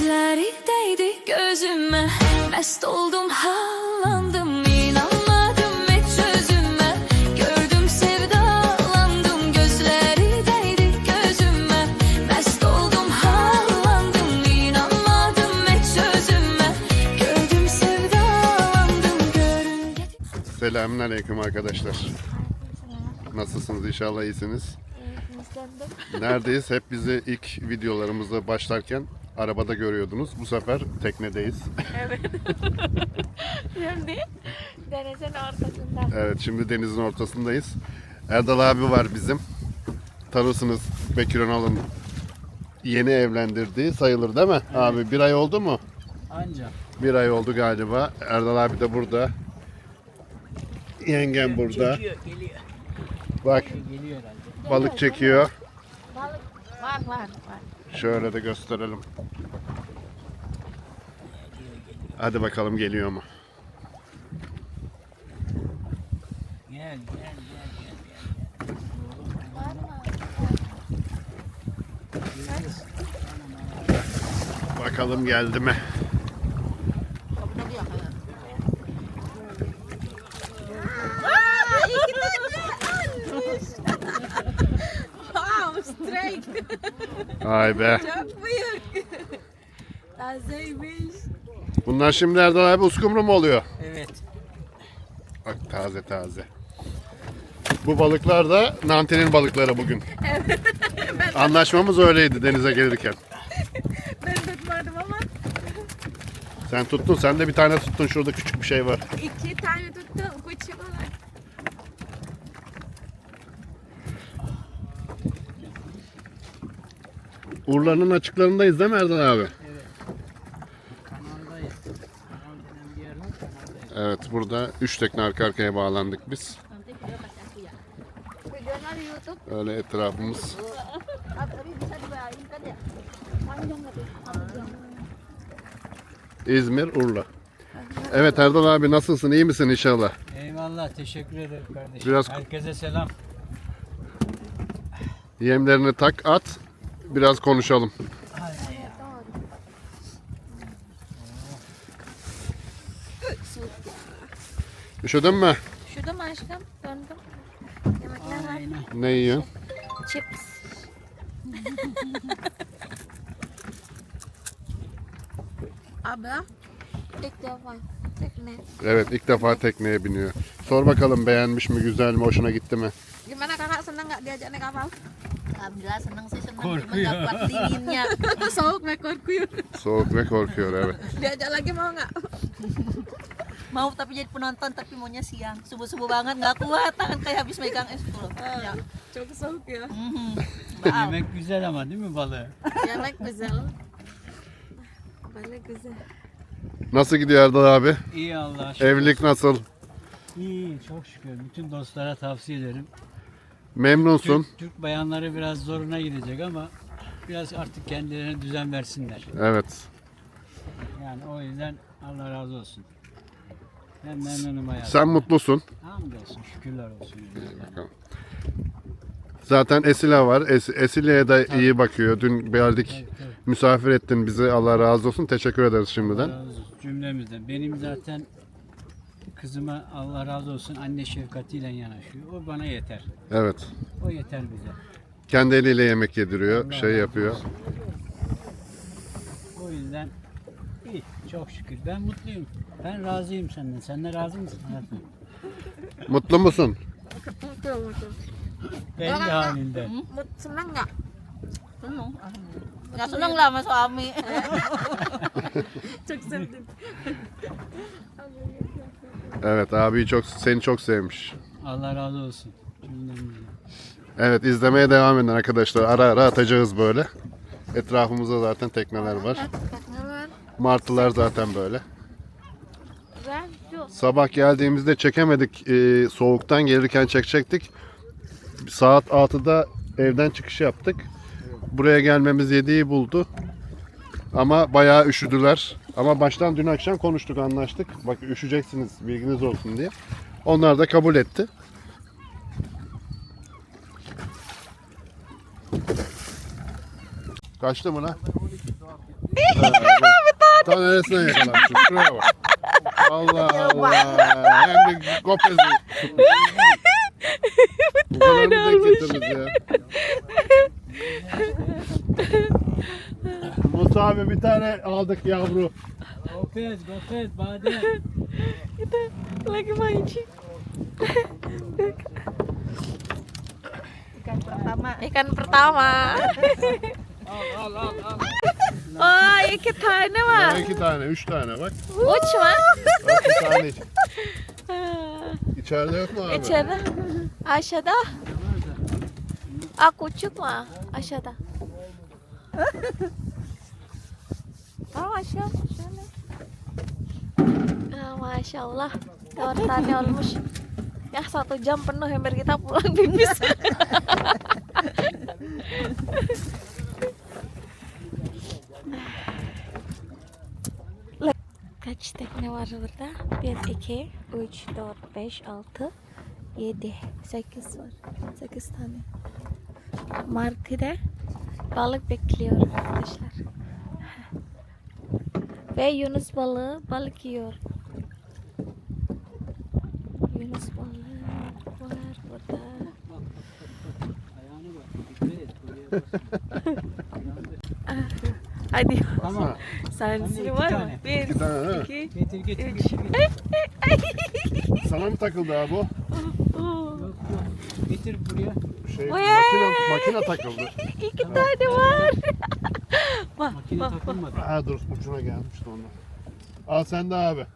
Gözleri değdi gözüme Mest oldum havalandım inanmadım hiç sözüme Gördüm sevdalandım Gözleri değdi gözüme Mest oldum havalandım inanmadım hiç sözüme Gördüm sevdalandım görünce Selamünaleyküm arkadaşlar. Nasılsınız inşallah iyisiniz. Neredeyiz? Hep bizi ilk videolarımızda başlarken arabada görüyordunuz. Bu sefer teknedeyiz. Şimdi denizin ortasında. Evet şimdi denizin ortasındayız. Erdal abi var bizim. Tanırsınız Bekir Önal'ın yeni evlendirdiği sayılır değil mi? Abi bir ay oldu mu? Anca. Bir ay oldu galiba. Erdal abi de burada. Yengem burada. Çekiyor, geliyor. Bak Geliyor herhalde. balık çekiyor. Balık var var var. Şöyle de gösterelim. Hadi bakalım geliyor mu? Gel, gel, gel, gel. Bakalım geldi mi? Ay be. Çok büyük. Tazeymiş. Bunlar şimdi Erdal abi uskumru mu oluyor? Evet. Bak taze taze. Bu balıklar da Nante'nin balıkları bugün. Anlaşmamız öyleydi denize gelirken. Ben tutmadım ama Sen tuttun, sen de bir tane tuttun. Şurada küçük bir şey var. iki tane tuttum. Küçük olan. Urla'nın açıklarındayız değil mi Erdal abi? Kanaldayız. Kanal denen bir yer var, kanaldayız. Evet, burada üç tekne arka arkaya bağlandık biz. Öyle etrafımız. İzmir, Urla. Evet Erdal abi nasılsın? İyi misin inşallah? Eyvallah, teşekkür ederim kardeşim. Biraz- Herkese selam. Yemlerini tak at. Biraz konuşalım. Üşüdün mü? Şurada mı aşkım? Döndüm. Yemekler var. Ne yiyorsun? Chips. Abla. İlk defa. Tekne. Evet ilk defa tekneye biniyor. Sor bakalım beğenmiş mi, güzel mi, hoşuna gitti mi? Gimana kakak senang nggak diajak naik kapal? Alhamdulillah senang sih senang Korkuyor. mendapat dinginnya. Soğuk ve korkuyor. Soğuk ve korkuyor evet. Diajak lagi mau nggak? Mau tapi jadi penonton tapi maunya siang. Subuh-subuh banget nggak kuat tangan kayak habis megang es tuh. Ya. Çok soğuk ya. Mhm. Maaf. Yemek güzel ama değil mi balığı? Yemek güzel. Balık güzel. Nasıl gidiyor Erdal abi? İyi Allah. Evlilik nasıl? İyi, çok şükür. Bütün dostlara tavsiye ederim. Memnunsun. Türk, Türk bayanları biraz zoruna gidecek ama biraz artık kendilerine düzen versinler. Evet. Yani o yüzden Allah razı olsun. Ben memnunum hayatım. Sen mutlusun. Hamdolsun, şükürler olsun. Zaten Esila var. Es Esile'ye de iyi bakıyor. Dün geldik. Evet, evet. Misafir ettin bizi. Allah razı olsun. Teşekkür ederiz şimdiden. Allah razı olsun cümlemizden. Benim zaten kızıma Allah razı olsun anne şefkatiyle yanaşıyor. O bana yeter. Evet. O yeter bize. Kendi eliyle yemek yediriyor. Allah Şey yapıyor. olsun. O yüzden iyi. Çok şükür. Ben mutluyum. Ben razıyım senden. Sen de razı mısın hayatım? Mutlu musun? Belli halinde. Senang nggak? Senang. Nggak seneng lah sama suami. Çok sevdim. Evet abi çok seni çok sevmiş. Allah razı olsun. Evet izlemeye devam edin arkadaşlar. Ara ara atacağız böyle. Etrafımızda zaten tekneler var. Martılar zaten böyle. Sabah geldiğimizde çekemedik. Ee, soğuktan gelirken çekecektik. Saat 6'da evden çıkış yaptık. Buraya gelmemiz 7'yi buldu. Ama bayağı üşüdüler. Ama baştan dün akşam konuştuk, anlaştık. Bak üşüyeceksiniz, bilginiz olsun diye. Onlar da kabul etti. Kaçtı mı lan? Ta neresinden yakalamışsın? Şuraya bak. Allah Allah. Hem de kopezi. Bu kadar mı denk ya? Musa abi bir tane aldık yavru. Gofret, gofret, badem. Lagi mancing. Ikan pertama. Ikan pertama. Oh, iki tane Ya mah. iki tane, üç tane bak. Uç mah. Bak bir tane iç- içeride yok mu abi? İçeride. Aşağıda. Ah, küçük mah. Aşağıda. Oh, aşağı, aşağı. Ah, Masya Allah. Tani olmuş. Ya satu jam penuh hampir kita pulang pipis. Kaç tekne var burada? 1, 2, 3, 4, 5, 6, 7, 8 var. 8 tane. Markede balık bekliyor arkadaşlar. Ve Yunus balığı balık yiyor. Yunus balığı var burada. Hadi Tamam. sen iki sini var mı? tane. Bir, İki tane mi? iki, Getir getir üç. getir. getir. Sana mı takıldı abi o? Yok yok. Getir buraya. Şey, makine, makine takıldı. İki tane var. Bak Makine bak bak. takılmadı. Ha dur ucuna gelmişti ondan. Al sen de abi.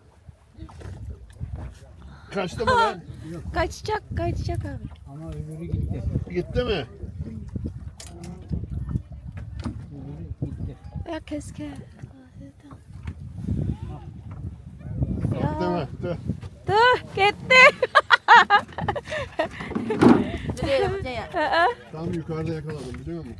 Kaçtı mı lan? Kaçacak kaçacak abi. Ama öbürü gitti. Gitti mi? Öbürü gitti. Ya keşke. Gitti mi? Tüh. Tuh gitti. Ya. Heeh. Tam yukarıda yakaladım biliyor musun?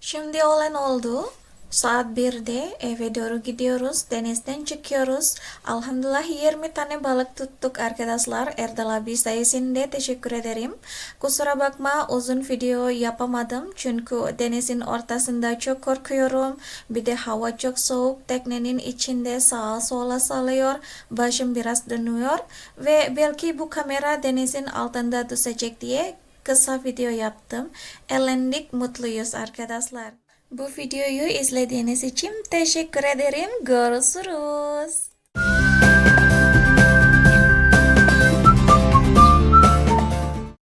Şimdi olan oldu. Saat 1'de eve doğru gidiyoruz. Denizden çıkıyoruz. Alhamdulillah 20 tane balık tuttuk arkadaşlar. Erdal abi sayesinde teşekkür ederim. Kusura bakma uzun video yapamadım. Çünkü denizin ortasında çok korkuyorum. Bir de hava çok soğuk. Teknenin içinde sağa sola salıyor. Başım biraz dönüyor. Ve belki bu kamera denizin altında düşecek diye kısa video yaptım. Elendik mutluyuz arkadaşlar. Bu videoyu izlediğiniz için teşekkür ederim. Görüşürüz.